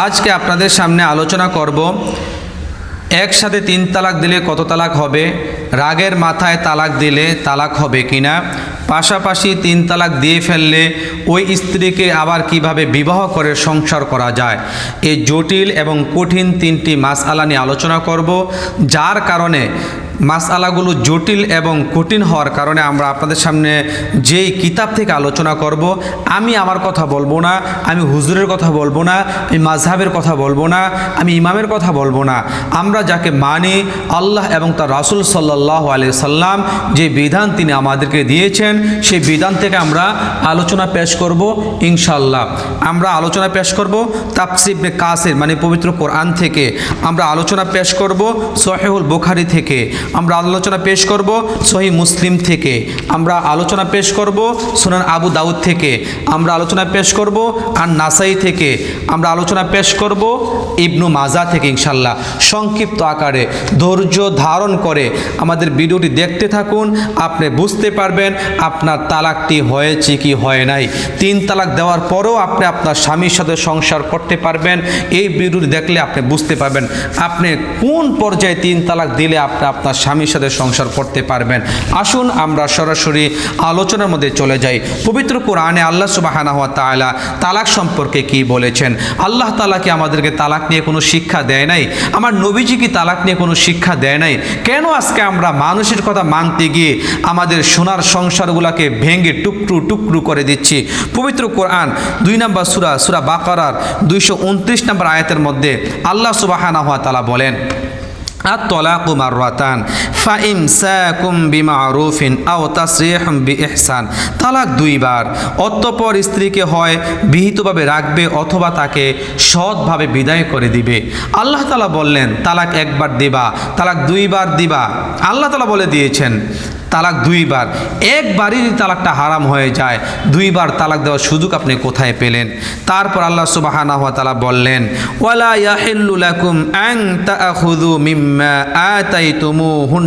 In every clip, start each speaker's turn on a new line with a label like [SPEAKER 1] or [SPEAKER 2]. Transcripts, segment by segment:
[SPEAKER 1] আজকে আপনাদের সামনে আলোচনা করব, একসাথে তিন তালাক দিলে কত তালাক হবে, রাগের মাথায় তালাক দিলে তালাক হবে কিনা পাশাপাশি তিন তালাক দিয়ে ফেললে ওই স্ত্রীকে আবার কীভাবে বিবাহ করে সংসার করা যায়? এই জটিল এবং কঠিন তিনটি মাসআলা নিয়ে আলোচনা করব, যার কারণে মাসআলাগুলো জটিল এবং কঠিন হওয়ার কারণে আমরা আপনাদের সামনে যেই কিতাব থেকে আলোচনা করব, আমি আমার কথা বলব না, আমি হুজুরের কথা বলব না, আমি মাঝহাবের কথা বলব না, আমি ইমামের কথা বলব না। আমরা যাকে মানি আল্লাহ এবং তার রাসুল সাল্লাহ আলিয়া সাল্লাম যে বিধান তিনি আমাদেরকে দিয়েছেন সেই বিধান থেকে আমরা আলোচনা পেশ করব ইনশাল্লাহ আমরা আলোচনা পেশ করব তাপসিবনে কাসের মানে পবিত্র কোরআন থেকে। আমরা আলোচনা পেশ করব সোহেহুল বোখারি থেকে। আমরা আলোচনা পেশ করব সহি মুসলিম থেকে। আমরা আলোচনা পেশ করব সোনান আবু দাউদ থেকে। আমরা আলোচনা পেশ করব আর নাসাই থেকে। আমরা আলোচনা পেশ করব ইবনু মাজা থেকে ইনশাল্লাহ সংক্ষিপ্ত আকারে ধৈর্য ধারণ করে আমাদের ভিডিওটি দেখতে থাকুন। আপনি বুঝতে পারবেন আপনার তালাকটি হয়েছে কি হয় নাই? তিন তালাক দেওয়ার পরেও আপনি আপনার স্বামীর সাথে সংসার করতে পারবেন। এই ভিডিওটি দেখলে আপনি বুঝতে পারবেন আপনি কোন পর্যায়ে তিন তালাক দিলে আপনি আপনার স্বামীর সাথে সংসার করতে পারবেন। আসুন আমরা সরাসরি আলোচনার মধ্যে চলে যাই। পবিত্র কোরআনে আল্লাহ সুবাহানা হওয়া তালা তালাক সম্পর্কে কি বলেছেন? আল্লাহ তালা কি আমাদেরকে তালাক নিয়ে কোনো শিক্ষা দেয় নাই? আমার নবীজি কি তালাক নিয়ে কোনো শিক্ষা দেয় নাই? কেন আজকে আমরা মানুষের কথা মানতে গিয়ে আমাদের সোনার পাথরগুলাকে ভেঙে টুকরু টুকরু করে দিচ্ছি। পবিত্র কোরআন দুই নম্বর সুরা সুরা বাকারার দুইশো উনত্রিশ নম্বর আয়াতের মধ্যে আল্লাহ সুবাহানা হাতালা বলেন আর তলাকুমার রাতান ফাইমসাকুম বিমারুফিন আও তাসরিহুম বিইহসান। তালাক দুইবার। অতঃপর স্ত্রীকে হয় বিহিতভাবে রাখবে অথবা তাকে সৎভাবে বিদায় করে দিবে। আল্লাহ তালা বললেন, তালাক একবার দিবা, তালাক দুইবার দিবা। আল্লাহ তালা বলে দিয়েছেন, তালাক দুইবার। একবারই যদি তালাকটা হারাম হয়ে যায়, দুইবার তালাক দেওয়ার সুযোগ আপনি কোথায় পেলেন? তারপর আল্লাহ সুবাহানা তালা বললেন, ওয়ালা ইয়াহিল্লু লাকুম আন তাখুযু মিম্মা হুন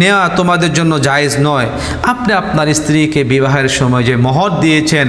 [SPEAKER 1] নেওয়া তোমাদের জন্য জায়েজ নয়। আপনি আপনার স্ত্রীকে বিবাহের সময় যে মহর দিয়েছেন,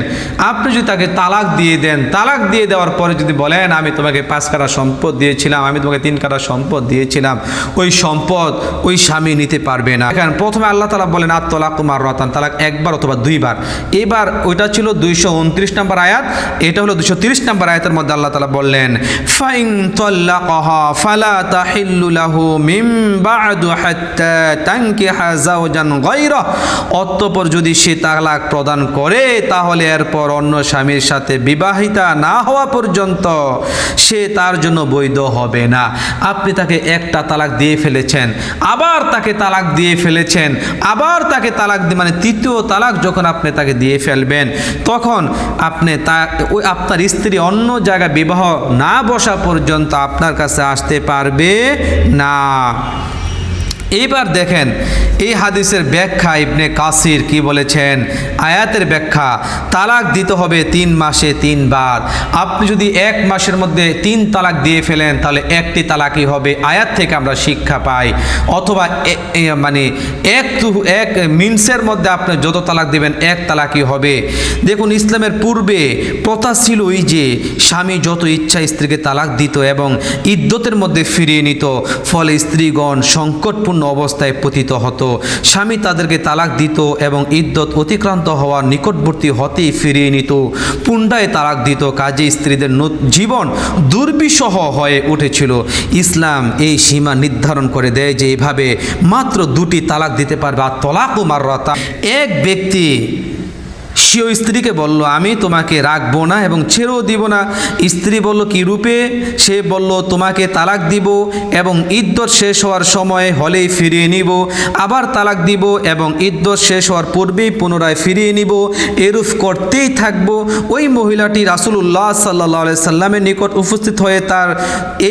[SPEAKER 1] আপনি যদি তাকে তালাক দিয়ে দেন, তালাক দিয়ে দেওয়ার পরে যদি বলেন, আমি তোমাকে পাঁচ কাটা সম্পদ দিয়েছিলাম, আমি তোমাকে তিন কাটা সম্পদ দিয়েছিলাম, ওই সম্পদ ওই স্বামী নিতে পারবে না। এখানে প্রথমে আল্লাহ তালা বলেন আর তলাক কুমার রতান তালাক একবার অথবা দুইবার। এবার ওইটা ছিল দুইশো উনত্রিশ নম্বর আয়াত, এটা হলো দুশো তিরিশ নম্বর আয়াতের মধ্যে আল্লাহ তালা বললেন, ফাইন তল্লাকহা ফালা তাহিল্লু লাহু মিম বাদু হাত্তা তানকিহা যাওজান গায়রা অতঃপর যদি সে তালাক প্রদান করে, তাহলে এরপর অন্য স্বামীর সাথে বিবাহিতা না হওয়া পর্যন্ত সে তার জন্য বৈধ হবে না। আপনি তাকে একটা তালাক দিয়ে ফেলেছেন, আবার তাকে তালাক দিয়ে ফেলেছেন, আবার তাকে তালাক মানে তৃতীয় তালাক যখন আপনি তাকে দিয়ে ফেলবেন, তখন আপনি তা, ওই আপনার স্ত্রী অন্য জায়গায় বিবাহ না বসা পর্যন্ত আপনার কাছে আসতে পারবে না। এইবার দেখেন, এই হাদিসের ব্যাখ্যা ইবনে কাসির কি বলেছেন? আয়াতের ব্যাখ্যা, তালাক দিতে হবে তিন মাসে তিনবার। আপনি যদি এক মাসের মধ্যে তিন তালাক দিয়ে ফেলেন, তাহলে একটি তালাকই হবে। আয়াত থেকে আমরা শিক্ষা পাই। অথবা মানে এক এক মিনসের মধ্যে আপনি যত তালাক দেবেন, এক তালাকই হবে। দেখুন, ইসলামের পূর্বে প্রথা ছিল ওই যে, স্বামী যত ইচ্ছা স্ত্রীকে তালাক দিত এবং ইদ্যতের মধ্যে ফিরিয়ে নিত। ফলে স্ত্রীগণ সংকটপূর্ণ অবস্থায় পতিত হতো। স্বামী তাদেরকে তালাক দিত এবং ইদ্যত অতিক্রান্ত হওয়ার নিকটবর্তী হতেই ফিরিয়ে নিত। পুণ্ডায় তালাক দিত কাজে স্ত্রীদের জীবন দুর্বিষহ হয়ে উঠেছিল। ইসলাম এই সীমা নির্ধারণ করে দেয় যে এইভাবে মাত্র দুটি তালাক দিতে পারবে আর তলাকও মাররাতা এক ব্যক্তি সে ওই স্ত্রীকে বলল, আমি তোমাকে রাখব না এবং ছেড়েও দিব না। স্ত্রী বলল, কি রূপে? সে বলল, তোমাকে তালাক দিব এবং ইদ্যত শেষ হওয়ার সময় হলেই ফিরিয়ে নিব। আবার তালাক দিব এবং ইদ্যত শেষ হওয়ার পূর্বেই পুনরায় ফিরিয়ে নিব। এরূপ করতেই থাকব। ওই মহিলাটি রাসুলুল্লাহ সাল্লাহ সাল্লামের নিকট উপস্থিত হয়ে তার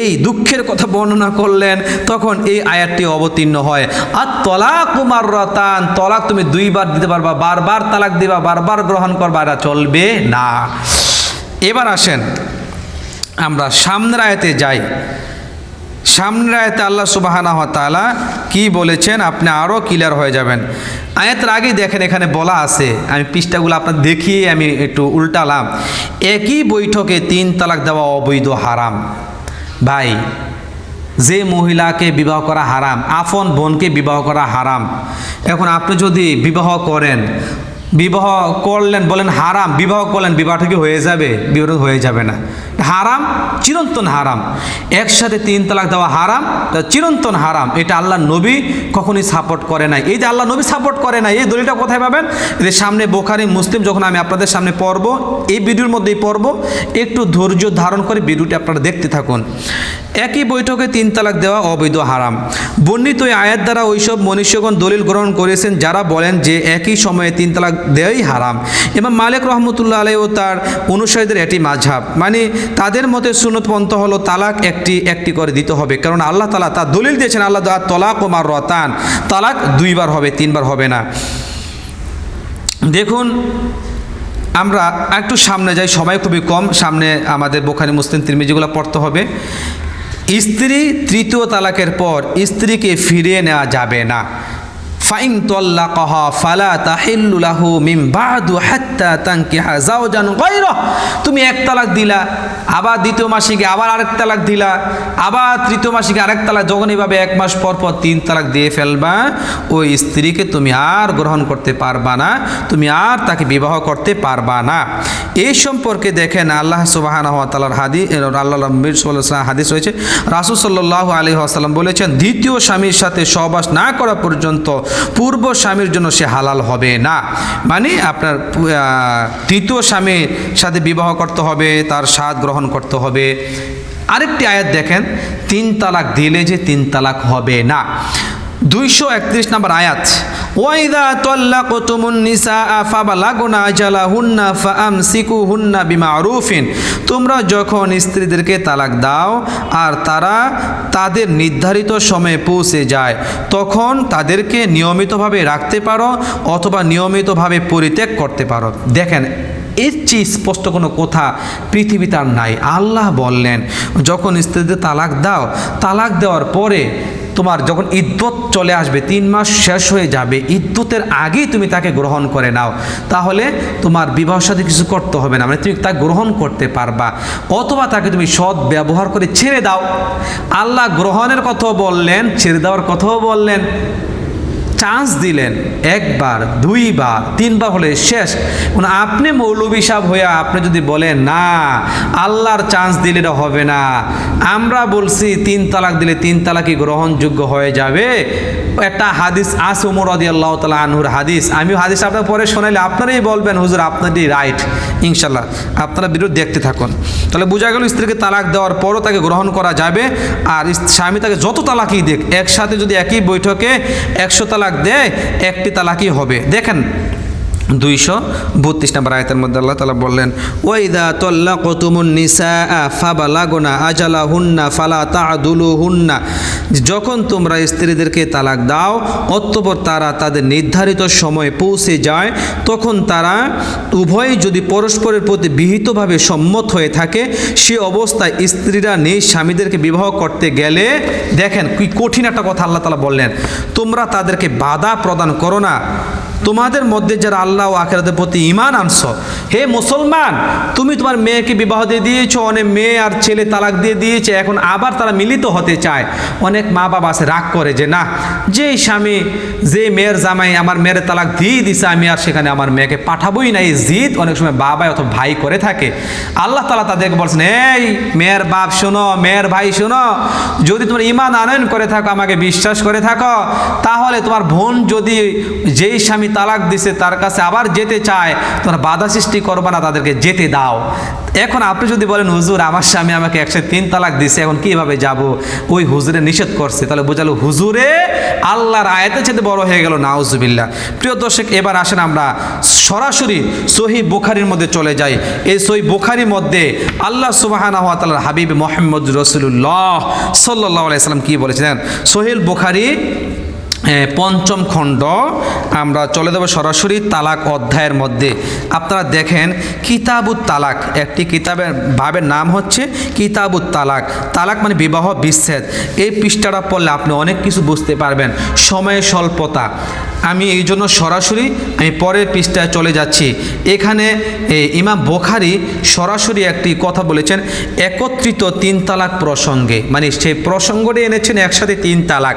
[SPEAKER 1] এই দুঃখের কথা বর্ণনা করলেন। তখন এই আয়াতটি অবতীর্ণ হয়। আর তলাক কুমার রতান তলাক তুমি দুইবার দিতে পারবা, বারবার তালাক দিবা, বারবার গ্রহণ করবা এটা চলবে না। এবার আসেন, আমরা সামনের আয়াতে যাই। সামনের আয়তে আল্লাহ সুবাহানা তালা কি বলেছেন আপনি আরও ক্লিয়ার হয়ে যাবেন। আয়াতের আগেই দেখেন এখানে বলা আছে, আমি পৃষ্ঠাগুলো আপনার দেখিয়ে আমি একটু উল্টালাম। একই বৈঠকে তিন তালাক দেওয়া অবৈধ হারাম। ভাই, যে মহিলাকে বিবাহ করা হারাম, আপন বোনকে বিবাহ করা হারাম। এখন আপনি যদি বিবাহ করেন বিবাহ করলেন, বলেন হারাম, বিবাহ করলেন, বিবাহটা কি হয়ে যাবে? বিবাহ হয়ে যাবে না। হারাম, চিরন্তন হারাম। একসাথে তিন তালাক দেওয়া হারাম চিরন্তন হারাম। এটা আল্লাহ নবী কখনই সাপোর্ট করে নাই। এই যে আল্লাহ নবী সাপোর্ট করে নাই, এই দলিলটা কোথায় পাবেন? এদের সামনে বোখারি, মুসলিম, যখন আমি আপনাদের সামনে পড়ব, এই ভিডিওর মধ্যেই পড়ব। একটু ধৈর্য ধারণ করে ভিডিওটি আপনারা দেখতে থাকুন। একই বৈঠকে তিন তালাক দেওয়া অবৈধ হারাম। বর্ণিত এই আয়াত দ্বারা ওইসব মনুষ্যগণ দলিল গ্রহণ করেছেন, যারা বলেন যে একই সময়ে তিন তালাক দেওয়াই হারাম। এবং মালিক রহমতুল্লাহ ও তার অনুসারীদের এটি মাঝহাব। মানে তাদের মতে সুনত পন্থ হলো তালাক একটি একটি করে দিতে হবে। কারণ আল্লাহ তালা তার দলিল দিয়েছেন, আল্লাহ তলাক ও মার রতান তালাক দুইবার হবে, তিনবার হবে না। দেখুন, আমরা একটু সামনে যাই, সময় খুবই কম। সামনে আমাদের বোখারি, মুসলিম তিরমিজিগুলো পড়তে হবে। স্ত্রী তৃতীয় তালাকের পর স্ত্রীকে ফিরিয়ে নেওয়া যাবে না। ফাইন তল্লাকহা ফালা তাহিল্লুলাহু মিম বাদু হাত্তা তানকিহা জাওজান গায়রা। তুমি এক তালাক দিলা আবার দ্বিতীয় মাসিকে আবার আরেক তালাক দিলা, আবার তৃতীয় মাসিকে আরেক তালাক যখন এভাবে এক মাস পর পর তিন তালাক দিয়ে ফেলবা, ওই স্ত্রীকে তুমি আর গ্রহণ করতে পারবা না, তুমি আর তাকে বিবাহ করতে পারবা না। এই সম্পর্কে দেখেন আল্লাহ সুবাহানা তালার হাদি আল্লাহ সাল্লাল্লাহু আলাইহি হাদিস রয়েছে। রাসূল সাল্লাল্লাহু আলাইহি ওয়াসাল্লাম বলেছেন, দ্বিতীয় স্বামীর সাথে সহবাস না করা পর্যন্ত পূর্ব স্বামীর জন্য সে হালাল হবে না। মানে আপনার তৃতীয় স্বামীর সাথে বিবাহ করতে হবে, তার স্বাদ গ্রহণ করতে হবে। আরেকটি আয়াত দেখেন, তিন তালাক দিলে যে তিন তালাক হবে না। দুইশো একত্রিশ নম্বর আয়াত, ওয়াইদা তল্লাকুতুমুন নিসা ফাবালাগুনা আজালাহুন্না ফাআমসিকুহুন্না বিমারুফিন। তোমরা যখন স্ত্রীদেরকে তালাক দাও আর তারা তাদের নির্ধারিত সময়ে পৌঁছে যায়, তখন তাদেরকে নিয়মিতভাবে রাখতে পারো অথবা নিয়মিতভাবে পরিত্যাগ করতে পারো। দেখেন এর চেয়ে স্পষ্ট কোনো কথা পৃথিবীতে আর নাই। আল্লাহ বললেন, যখন স্ত্রীদের তালাক দাও, তালাক দেওয়ার পরে তোমার যখন ইদ্যত চলে আসবে, তিন মাস শেষ হয়ে যাবে ইদ্যতের আগেই তুমি তাকে গ্রহণ করে নাও। তাহলে তোমার বিবাহের সাথে কিছু করতে হবে না মানে তুমি তা গ্রহণ করতে পারবা। অথবা তাকে তুমি সৎ ব্যবহার করে ছেড়ে দাও। আল্লাহ গ্রহণের কথাও বললেন, ছেড়ে দেওয়ার কথাও বললেন। চান্স দিলেন, একবার, দুইবার, তিনবার হলে শেষ। মানে আপনি মৌলবী সাহেব হয়ে আপনি যদি বলেন, না, আল্লাহর চান্স দিলে এটা হবে না। আমরা বলছি তিন তালাক দিলে তিন তালাকই গ্রহণযোগ্য হয়ে যাবে। একটা হাদিস আস উমর রদি আল্লাহ তালা আনহুর হাদিস। আমিও হাদিস আপনার পরে শোনাইলে আপনারাই বলবেন, হুজুর, আপনারই রাইট। ইনশাল্লাহ আপনারা বিরোধ দেখতে থাকুন। তাহলে বোঝা গেল স্ত্রীকে তালাক দেওয়ার পরও তাকে গ্রহণ করা যাবে, আর স্বামী তাকে যত তালাকই দেখ, একসাথে যদি একই বৈঠকে একশো তালাক দেয় একটি তালাকই হবে। দেখেন দুইশো বত্রিশ নম্বর আয়তের মধ্যে আল্লাহ তালা বললেন ওয়াইদা তল্লা কতুমুন নিসা ফাবা লাগোনা আজালা হুন্না ফালা তাদুলু হুন্না যখন তোমরা স্ত্রীদেরকে তালাক দাও, অতঃপর তারা তাদের নির্ধারিত সময়ে পৌঁছে যায়, তখন তারা উভয় যদি পরস্পরের প্রতি বিহিতভাবে সম্মত হয়ে থাকে, সে অবস্থায় স্ত্রীরা নিজ স্বামীদেরকে বিবাহ করতে গেলে, দেখেন কি কঠিন একটা কথা আল্লাহ তালা বললেন, তোমরা তাদেরকে বাধা প্রদান করো না। তোমাদের মধ্যে যারা আল্লাহ ও আখেরাতের প্রতি ইমান আনছ, হে মুসলমান, তুমি তোমার মেয়েকে বিবাহ দিয়ে দিয়েছ, অনেক মেয়ে আর ছেলে তালাক দিয়ে দিয়েছে, এখন আবার তারা মিলিত হতে চায়। অনেক মা বাবা আছে, রাগ করে যে, না, যে স্বামী, যে মেয়ের জামাই আমার মেয়ের তালাক দিয়ে দিছে, আমি আর সেখানে আমার মেয়েকে পাঠাবোই না। এই জিদ অনেক সময় বাবা অথবা ভাই করে থাকে। আল্লাহ তালা তাদেরকে বলছেন, এই মেয়ের বাপ শোনো, মেয়ের ভাই শোনো, যদি তোমার ইমান আনয়ন করে থাকো, আমাকে বিশ্বাস করে থাকো, তাহলে তোমার বোন যদি যেই স্বামী তালাক দিছে, তার কাছে আবার যেতে চায়, তোমরা বাধা সৃষ্টি করবা না, তাদেরকে যেতে দাও। এখন আপনি যদি বলেন, হুজুর, আমার স্বামী আমাকে একশো তিন তালাক দিছে, এখন কীভাবে যাব? ওই হুজুরে নিষেধ করছে? তাহলে বোঝালো, হুজুরে, আল্লাহর আয়াতের চেয়ে বড় হয়ে গেল, নাউজুবিল্লাহ। প্রিয় দর্শক, এবার আসেন আমরা সরাসরি সহি বুখারির মধ্যে চলে যাই। এই সহি বুখারির মধ্যে আল্লাহ সুবাহানা হাত হাবিব মোহাম্মদ রসুল্লাহ সাল্লাহ আলাইসাল্লাম কি বলেছিলেন? সোহেল বুখারি পঞ্চম খণ্ড আমরা চলে যাব সরাসরি তালাক অধ্যায়ের মধ্যে। আপনারা দেখেন, কিতাবুত তালাক, একটি কিতাবের ভাবের নাম হচ্ছে কিতাবুত তালাক। তালাক মানে বিবাহ বিচ্ছেদ। এই পৃষ্ঠাটা পড়লে আপনি অনেক কিছু বুঝতে পারবেন। সময়ের স্বল্পতা। আমি এই জন্য সরাসরি, আমি পরের পৃষ্ঠায় চলে যাচ্ছি। এখানে ইমাম বোখারি সরাসরি একটি কথা বলেছেন, একত্রিত তিন তালাক প্রসঙ্গে। মানে সেই প্রসঙ্গটি এনেছেন একসাথে তিন তালাক।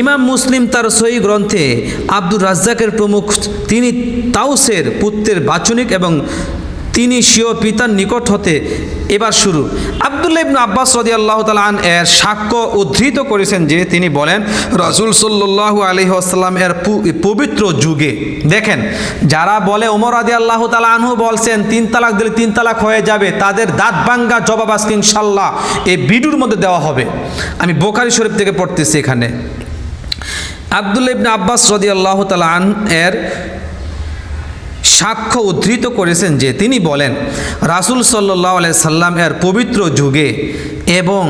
[SPEAKER 1] ইমাম মুসলিম তার সই গ্রন্থে আব্দুর রাজ্জাকের প্রমুখ, তিনি তাউসের পুত্রের বাচনিক এবং তিনি স্বীয় পিতার নিকট হতে এবার শুরু। আবদুল্লাহ ইবনু আব্বাস রদি আল্লাহ তালান এর সাক্ষ্য উদ্ধৃত করেছেন যে তিনি বলেন, রসুল সাল্লাহু আলহি আসাল্লাম এর পবিত্র যুগে, দেখেন, যারা বলে ওমর আদি আল্লাহ তালা বলছেন, তিন তালাক দিলে তিন তালাক হয়ে যাবে, তাদের দাঁত ভাঙ্গা জবাব আজকে ইনশাল্লাহ এই ভিডিওর মধ্যে দেওয়া হবে। আমি বোকারি শরীফ থেকে পড়তেছি এখানে। আবদুল্লা ইবনা আব্বাস রদি আল্লাহ তালান এর সাক্ষ্য উদ্ধৃত করেছেন যে তিনি বলেন, রাসুল সাল্লাহ সাল্লাম এর পবিত্র যুগে এবং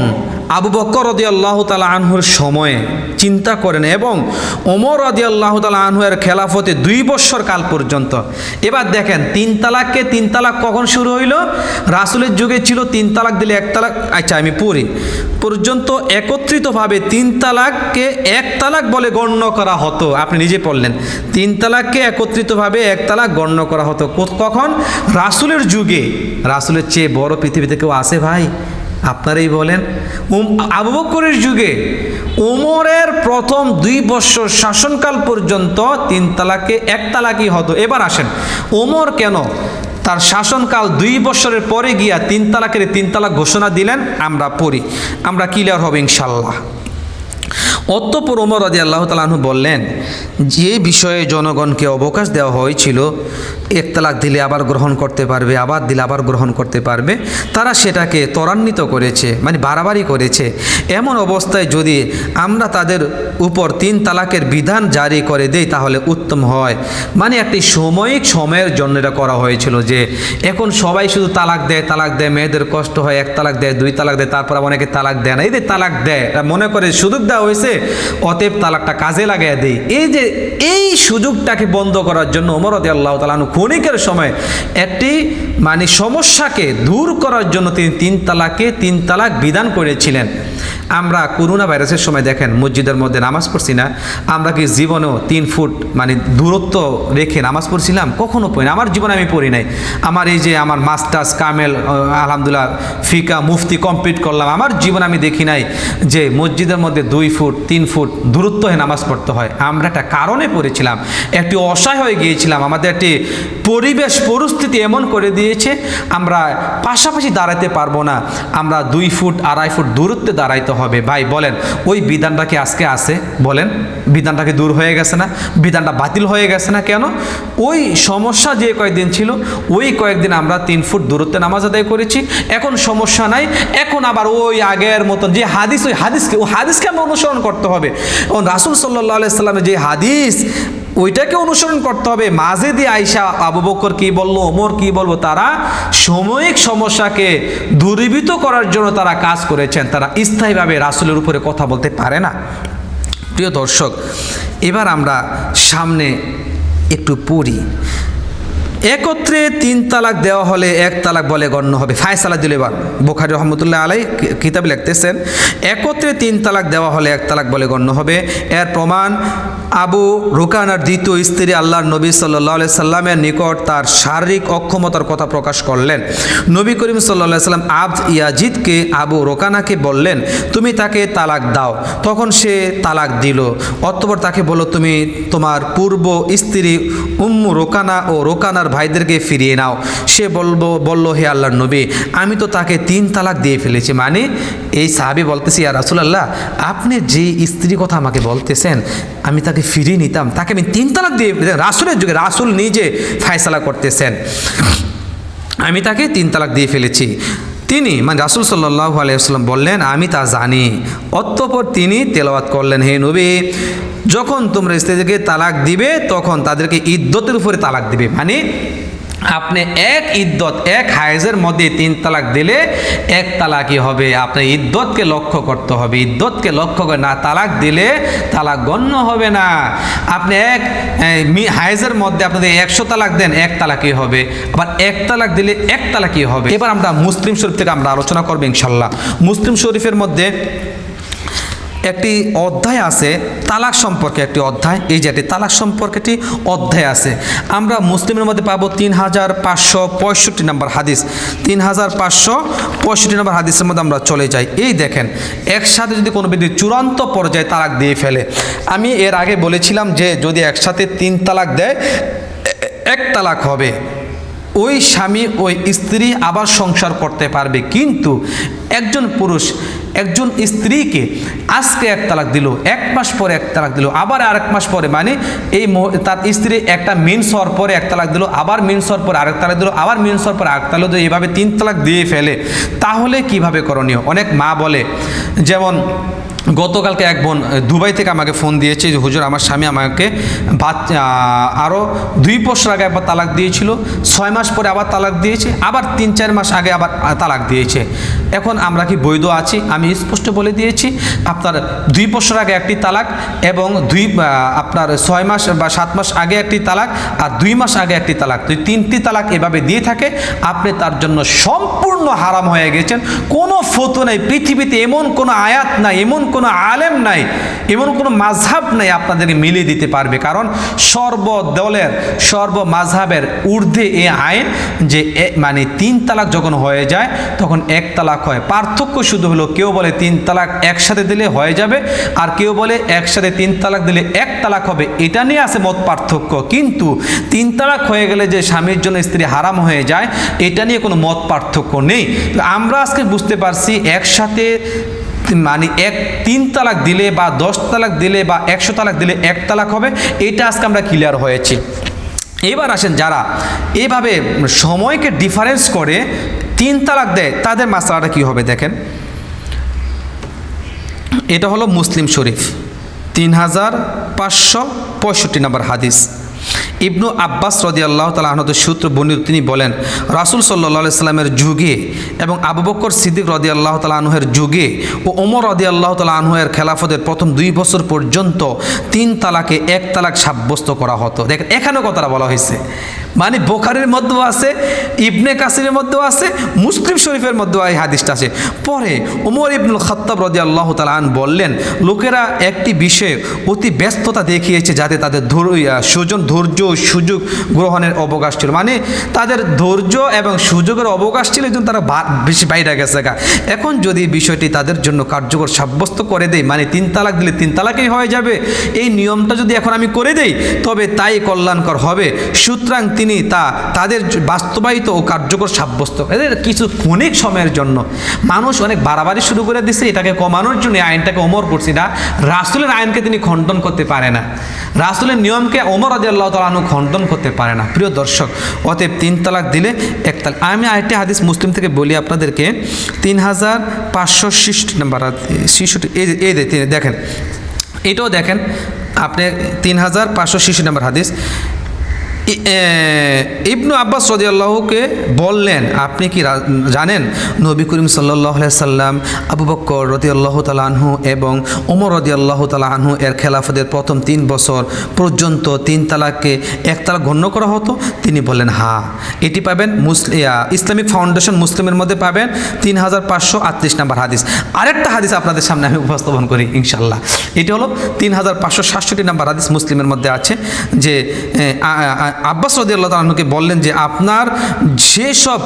[SPEAKER 1] আবু বক্কর রদি আল্লাহ তালা আনহুর সময়ে চিন্তা করেন এবং ওমর রদি আল্লাহ তালা আনহুয়ের খেলাফতে দুই বৎসর কাল পর্যন্ত। এবার দেখেন, তিন তালাককে তিন তালাক কখন শুরু হইল? রাসুলের যুগে ছিল তিন তালাক দিলে এক তালাক আচ্ছা আমি পড়ি। পর্যন্ত একত্রিতভাবে তিন তালাককে এক তালাক বলে গণ্য করা হতো। আপনি নিজে পড়লেন। তিন তালাককে একত্রিতভাবে এক তালাক গণ্য করা হতো। কখন? রাসুলের যুগে। রাসুলের চেয়ে বড় পৃথিবীতে কেউ আসে ভাই? আপনারাই বলেন। আবু বকরের যুগে উমরের প্রথম দুই বছর শাসনকাল পর্যন্ত তিন তালাকে, এক তালাকই হতো। এবার আসেন ওমর কেন তার শাসনকাল দুই বছরের পরে গিয়া তিন তালাকের তিন তালাক ঘোষণা দিলেন? আমরা পড়ি। আমরা ক্লিয়ার হবে ইনশাল্লাহ অতঃপর ওমর রাজি আল্লাহ তালাহু বললেন, যে বিষয়ে জনগণকে অবকাশ দেওয়া হয়েছিল এক তালাক দিলে আবার গ্রহণ করতে পারবে, আবার দিলে আবার গ্রহণ করতে পারবে, তারা সেটাকে ত্বরান্বিত করেছে মানে বাড়াবাড়ি করেছে। এমন অবস্থায় যদি আমরা তাদের উপর তিন তালাকের বিধান জারি করে দেই, তাহলে উত্তম হয়। মানে একটি সাময়িক সময়ের জন্য এটা করা হয়েছিল যে, এখন সবাই শুধু তালাক দেয় তালাক দেয়, মেয়েদের কষ্ট হয়, এক তালাক দেয়, দুই তালাক দেয়, তারপর অনেকে তালাক দেয় না। এই যে তালাক দেয় মনে করে সুযোগ দেওয়া হয়েছে? অতএব তালাকটা কাজে লাগাই দেই। এই যে এই সুযোগটাকে বন্ধ করার জন্য ওমরদি আল্লাহ তালানু ক্ষণিকের সময় একটি মানে সমস্যাকে দূর করার জন্য তিনি তিন তালাকে তিন তালাক বিধান করেছিলেন। আমরা করোনা ভাইরাসের সময় দেখেন, মসজিদের মধ্যে নামাজ পড়ছি না, আমরা কি জীবনেও তিন ফুট মানে দূরত্ব রেখে নামাজ পড়ছিলাম? কখনো পড়ি না। আমার জীবনে আমি পড়ি নাই। আমার এই যে আমার মাস্টার্স, কামেল আলহামদুলিল্লাহ, ফিকা, মুফতি কমপ্লিট করলাম। আমার জীবন আমি দেখি নাই যে মসজিদের মধ্যে দুই ফুট, তিন ফুট দূরত্ব হয়ে নামাজ পড়তে হয়। আমরা একটা কারণে পড়েছিলাম। একটি অসহায় হয়ে গিয়েছিলাম। আমাদের একটি পরিবেশ, পরিস্থিতি এমন করে দিয়েছে, আমরা পাশাপাশি দাঁড়াতে পারব না। আমরা দুই ফুট, আড়াই ফুট দূরত্বে দাঁড়াইতে হবে। ভাই, বলেন, ওই বিধানটা কি আজকে আছে? বলেন বিধানটাকে দূর হয়ে গেছে না? বিধানটা বাতিল হয়ে গেছে না কেন? ওই সমস্যা যে কয়েকদিন ছিল, ওই কয়েকদিন আমরা তিন ফুট দূরত্বে নামাজ আদায় করেছি। এখন সমস্যা নাই, এখন আবার ওই আগের মতন যে হাদিস, ওই হাদিসকে ওই হাদিসকে আমরা অনুসরণ করতে হবে। এবং রাসুল সাল্লাহ সাল্লামের যে হাদিস ওইটাকে অনুসরণ করতে হবে। মাঝে দিয়ে আইসা আবু বকর কি বলল, ওমর কি বলব, তারা সাময়িক সমস্যাকে দূরীভূত করার জন্য তারা কাজ করেছেন। তারা স্থায়ীভাবে রাসুলের উপরে কথা বলতে পারে না। প্রিয় দর্শক, এবার আমরা সামনে একটু পড়ি। একত্রে তিন তালাক দেওয়া হলে এক তালাক বলে গণ্য হবে। ফায়সালা দিলে এবার। বোখারি রহমতুল্লাহ আলাই কিতাবে লিখতেছেন, একত্রে তিন তালাক দেওয়া হলে এক তালাক বলে গণ্য হবে। এর প্রমাণ আবু রুকানার দ্বিতীয় স্ত্রী আল্লাহর নবী সাল্লাহ সাল্লামের নিকট তার শারীরিক অক্ষমতার কথা প্রকাশ করলেন। নবী করিম সাল্লাহ সাল্লাম আবদ ইয়াজিদকে আবু রোকানাকে বললেন, তুমি তাকে তালাক দাও। তখন সে তালাক দিল। অতপর তাকে বলো তুমি তোমার পূর্ব স্ত্রী উম্মু রোকানা ও রোকানার ভাইদেরকে ফিরিয়ে নাও। সে বলব, বলল, হে আল্লাহর নবী, আমি তো তাকে তিন তালাক দিয়ে ফেলেছি। মানে এই সাহাবি বলতেছি আর রাসুলাল্লাহ, আপনি যে স্ত্রী কথা আমাকে বলতেছেন, আমি তাকে ফিরিয়ে নিতাম। তাকে আমি তিন তালাক দিয়ে রাসুলের যুগে, রাসুল নিজে ফায়সালা করতেছেন। আমি তাকে তিন তালাক দিয়ে ফেলেছি। তিনি মানে রাসুল সাল্লাহ আলাইসাল্লাম বললেন, আমি তা জানি। অতঃপর তিনি তেলাওয়াত করলেন, হে নবী, যখন তোমরা স্ত্রীকে তালাক দিবে, তখন তাদেরকে ইদ্যতের উপরে তালাক দিবে। মানে আপনি এক ইদ্যত, এক হায়েজের মধ্যে তিন তালাক দিলে এক তালাকই হবে। আপনি ইদ্যতকে লক্ষ্য করতে হবে। ইদ্যতকে লক্ষ্য করে না তালাক দিলে তালাক গণ্য হবে না। আপনি এক হায়েজের মধ্যে আপনাদের একশো তালাক দেন, এক তালাকই হবে। আবার এক তালাক দিলে এক তালাকই হবে। এবার আমরা মুসলিম শরীফ থেকে আমরা আলোচনা করব ইনশাল্লাহ। মুসলিম শরীফের মধ্যে একটি অধ্যায় আছে, তালাক সম্পর্কে একটি অধ্যায়। এই যে তালাক সম্পর্কে একটি অধ্যায় আছে। আমরা মুসলিমের মধ্যে পাবো তিন হাজার পাঁচশো পঁয়ষট্টি নম্বর হাদিস। তিন হাজার পাঁচশো পঁয়ষট্টি নম্বর হাদিসের মধ্যে আমরা চলে যাই। এই দেখেন, একসাথে যদি কোনো ব্যক্তি চূড়ান্ত পর্যায়ে তালাক দিয়ে ফেলে, আমি এর আগে বলেছিলাম যে যদি একসাথে তিন তালাক দেয়, এক তালাক হবে। ওই স্বামী, ওই স্ত্রী আবার সংসার করতে পারবে। কিন্তু একজন পুরুষ একজন স্ত্রীকে আজকে এক তালাক দিল, এক মাস পরে এক তালাক দিল, আবার আরেক মাস পরে মানে এই তার স্ত্রী একটা মিনস হওয়ার পরে এক তালাক দিল, আবার মিনস হওয়ার পরে আরেক তালাক দিল, আবার মিনস হওয়ার পরে আরেক তালাক দিল, এইভাবে তিন তালাক দিয়ে ফেলে। তাহলে কীভাবে করণীয়? অনেক মা বলে, যেমন, গতকালকে এক বোন দুবাই থেকে আমাকে ফোন দিয়েছে, যে হুজুর, আমার স্বামী আমাকে বাচ্চা আরও দুই বছর আগে একবার তালাক দিয়েছিল, ছয় মাস পরে আবার তালাক দিয়েছে, আবার তিন চার মাস আগে আবার তালাক দিয়েছে। এখন আমরা কি বৈধ আছি? আমি স্পষ্ট বলে দিয়েছি, আপনার দুই বছর আগে একটি তালাক এবং দুই আপনার ছয় মাস বা সাত মাস আগে একটি তালাক আর দুই মাস আগে একটি তালাক। দুই তিনটি তালাক এভাবে দিয়ে থাকে, আপনি তার জন্য সম্পূর্ণ হারাম হয়ে গেছেন। কোনো ফতো নেই, পৃথিবীতে এমন কোনো আয়াত নাই, এমন কোনো আলেম নাই, এমন কোনো মাঝহাব নাই আপনাদেরকে মিলিয়ে দিতে পারবে। কারণ সর্বদলের সর্ব মাঝহাবের ঊর্ধ্বে এ আইন যে মানে তিন তালাক যখন হয়ে যায়, তখন এক তালাক হয়। পার্থক্য শুধু হলো কেউ বলে তিন তালাক একসাথে দিলে হয়ে যাবে আর কেউ বলে একসাথে তিন তালাক দিলে এক তালাক হবে। এটা নিয়ে আছে মত পার্থক্য। কিন্তু তিন তালাক হয়ে গেলে যে স্বামীর জন্য স্ত্রী হারাম হয়ে যায়, এটা নিয়ে কোনো মত পার্থক্য নেই। আমরা আজকে বুঝতে পারছি একসাথে মানে এক তিন তালাক দিলে বা দশ তালাক দিলে বা একশো তালাক দিলে এক তালাক হবে, এটা আজকে আমরা ক্লিয়ার হয়েছি। এবার আসেন যারা এভাবে সময়কে ডিফারেন্স করে তিন তালাক দেয়, তাদের মাসালাটা কী হবে দেখেন? এটা হলো মুসলিম শরীফ, তিন হাজার পাঁচশো পঁয়ষট্টি নম্বর হাদিস। ইবনু আব্বাস রদি আল্লাহ তালা আহমদের সূত্র বর্ণিত, তিনি বলেন, রাসুল সাল্লাহ সাল্লামের যুগে এবং আবু বকর সিদ্দিক রদি আল্লাহ তালা আনহের যুগে ও ওমর রদি আল্লাহ তালা আনহের খেলাফতের প্রথম দুই বছর পর্যন্ত তিন তালাকে এক তালাক সাব্যস্ত করা হতো। দেখেন, এখানেও কথাটা বলা হয়েছে। মানে বোখারির মধ্যেও আছে, ইবনে কাসিরের মধ্যেও আছে, মুসলিম শরীফের মধ্যেও এই হাদিসটা আছে। পরে ওমর ইবনুল খত্তাব রদি আল্লাহ তালান বললেন, লোকেরা একটি বিষয়ে অতি ব্যস্ততা দেখিয়েছে যাতে তাদের সুজন ধৈর্য সুযোগ গ্রহণের অবকাশ ছিল। মানে তাদের ধৈর্য এবং সুযোগের অবকাশ ছিল এই জন্য তারা বেশি বাইরে গেছে গা। এখন যদি বিষয়টি তাদের জন্য কার্যকর সাব্যস্ত করে দেয় মানে তিন তালাক দিলে তিন তালাকেই হয়ে যাবে, এই নিয়মটা যদি এখন আমি করে দেই, তবে তাই কল্যাণকর হবে। সুতরাং তিনি তা তাদের বাস্তবায়িত ও কার্যকর সাব্যস্ত। এদের কিছু ক্ষণিক সময়ের জন্য। মানুষ অনেক বাড়াবাড়ি শুরু করে দিচ্ছে এটাকে কমানোর জন্য আইনটাকে অমর করছি না। রাসুলের আইনকে তিনি খণ্ডন করতে পারে না। রাসুলের নিয়মকে ওমর আদি আল্লাহ তালু খণ্ডন করতে পারে না। প্রিয় দর্শক, অতএব তিন তালাক দিলে এক তালাক। আমি আরেকটি হাদিস মুসলিম থেকে বলি আপনাদেরকে। তিন হাজার পাঁচশো ষষ্ঠি নাম্বার শিশুটি এই দেখেন। এটাও দেখেন, আপনি তিন হাজার পাঁচশো শিশু নাম্বার হাদিস। ইবনু আব্বাস রদিয়াল্লাহকে বললেন আপনি কি জানেন নবী করিম সাল্লাহ সাল্লাম আবু বক্কর রদি রদিয়াল্লাহ তালাহু এবং ওমর রদিয়াল্লাহ তালাহু এর খেলাফতের প্রথম তিন বছর পর্যন্ত তিন তালাককে এক তালাক গণ্য করা হতো। তিনি বললেন হা এটি পাবেন মুসলি ইয়া, ইসলামিক ফাউন্ডেশন মুসলিমের মধ্যে পাবেন তিন হাজার পাঁচশো আটত্রিশ নাম্বার হাদিস। আরেকটা হাদিস আপনাদের সামনে আমি উপস্থাপন করি ইনশাল্লাহ এটি হলো তিন হাজার পাঁচশো সাতষট্টি নাম্বার হাদিস মুসলিমের মধ্যে আছে যে আব্বাস রদি আল্লাহ বললেন যে আপনার যেসব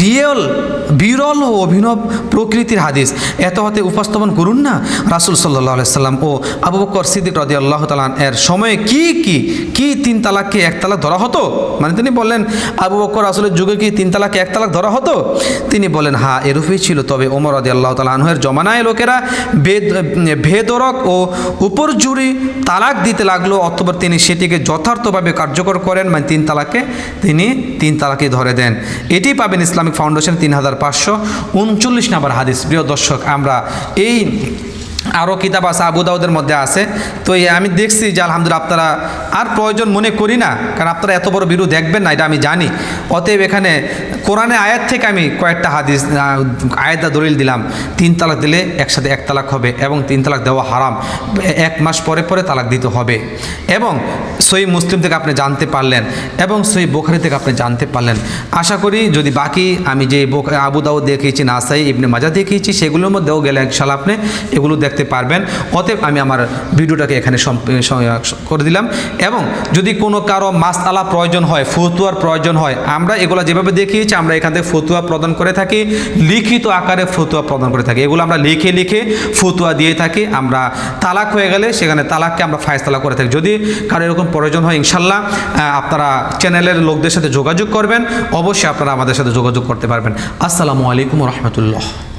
[SPEAKER 1] রিয়েল, বিরল ও অভিনব প্রকৃতির হাদিস। এত হতে উপস্থাপন করুন না রাসুল সাল্লাহ সাল্লাম ও আবু বকর সিদ্দিক রদি আল্লাহ তালান এর সময়ে কি কি কি তিন তালাককে এক তালাক ধরা হতো? মানে তিনি বললেন, আবু বকর রাসুলের যুগে কি তিন তালাককে এক তালাক ধরা হতো? তিনি বলেন হ্যাঁ এরূপই ছিল। তবে ওমর রদি আল্লাহ তালা আনহের জমানায় লোকেরা বেদ ভেদরক ও উপরজুরি তালাক দিতে লাগল অথবা তিনি সেটিকে যথার্থভাবে কার্যকর করেন। মানে তিন তালাকে তিনি তিন তালাকে ধরে দেন। এটি পাবেন ইসলামিক ফাউন্ডেশন তিন হাজার পাঁচশো উনচল্লিশ নাম্বার হাদিস। প্রিয় দর্শক আমরা এই আরও কিতাব আছে, আবু দাউদের মধ্যে আছে। তো আমি দেখছি যে আলহামদুলিল্লাহ আপনারা আর প্রয়োজন মনে করি না, কারণ আপনারা এত বড় বিরু দেখবেন না, এটা আমি জানি। অতএব এখানে কোরআনে আয়াত থেকে আমি কয়েকটা হাদিস আয়াতটা দলিল দিলাম। তিন তালাক দিলে একসাথে এক তালাক হবে এবং তিন তালাক দেওয়া হারাম। এক মাস পরে পরে তালাক দিতে হবে। এবং সই মুসলিম থেকে আপনি জানতে পারলেন এবং সই বোখারি থেকে আপনি জানতে পারলেন। আশা করি যদি বাকি আমি যে বোখ- আবু দাউদ দেখিয়েছি, নাসাই, ইবনে মাজা দেখিয়েছি, সেগুলোর মধ্যেও গেলে একশাল আপনি এগুলো দেখতে পারবেন। অতএব আমি আমার ভিডিওটাকে এখানে করে দিলাম। এবং যদি কোনো কারও মাসআলা প্রয়োজন হয় ফতুয়ার প্রয়োজন হয়, আমরা এগুলো যেভাবে দেখিয়েছি, আমরা এখান থেকে ফতুয়া প্রদান করে থাকি। লিখিত আকারে ফতুয়া প্রদান করে থাকি। এগুলো আমরা লিখে লিখে ফতুয়া দিয়ে থাকি। আমরা তালাক হয়ে গেলে সেখানে তালাককে আমরা ফায়সলা করে থাকি। যদি কারও এরকম প্রয়োজন হয়, ইনশাল্লাহ আপনারা চ্যানেলের লোকদের সাথে যোগাযোগ করবেন। অবশ্যই আপনারা আমাদের সাথে যোগাযোগ করতে পারবেন। আসসালামু আলাইকুম রহমতুল্লাহ।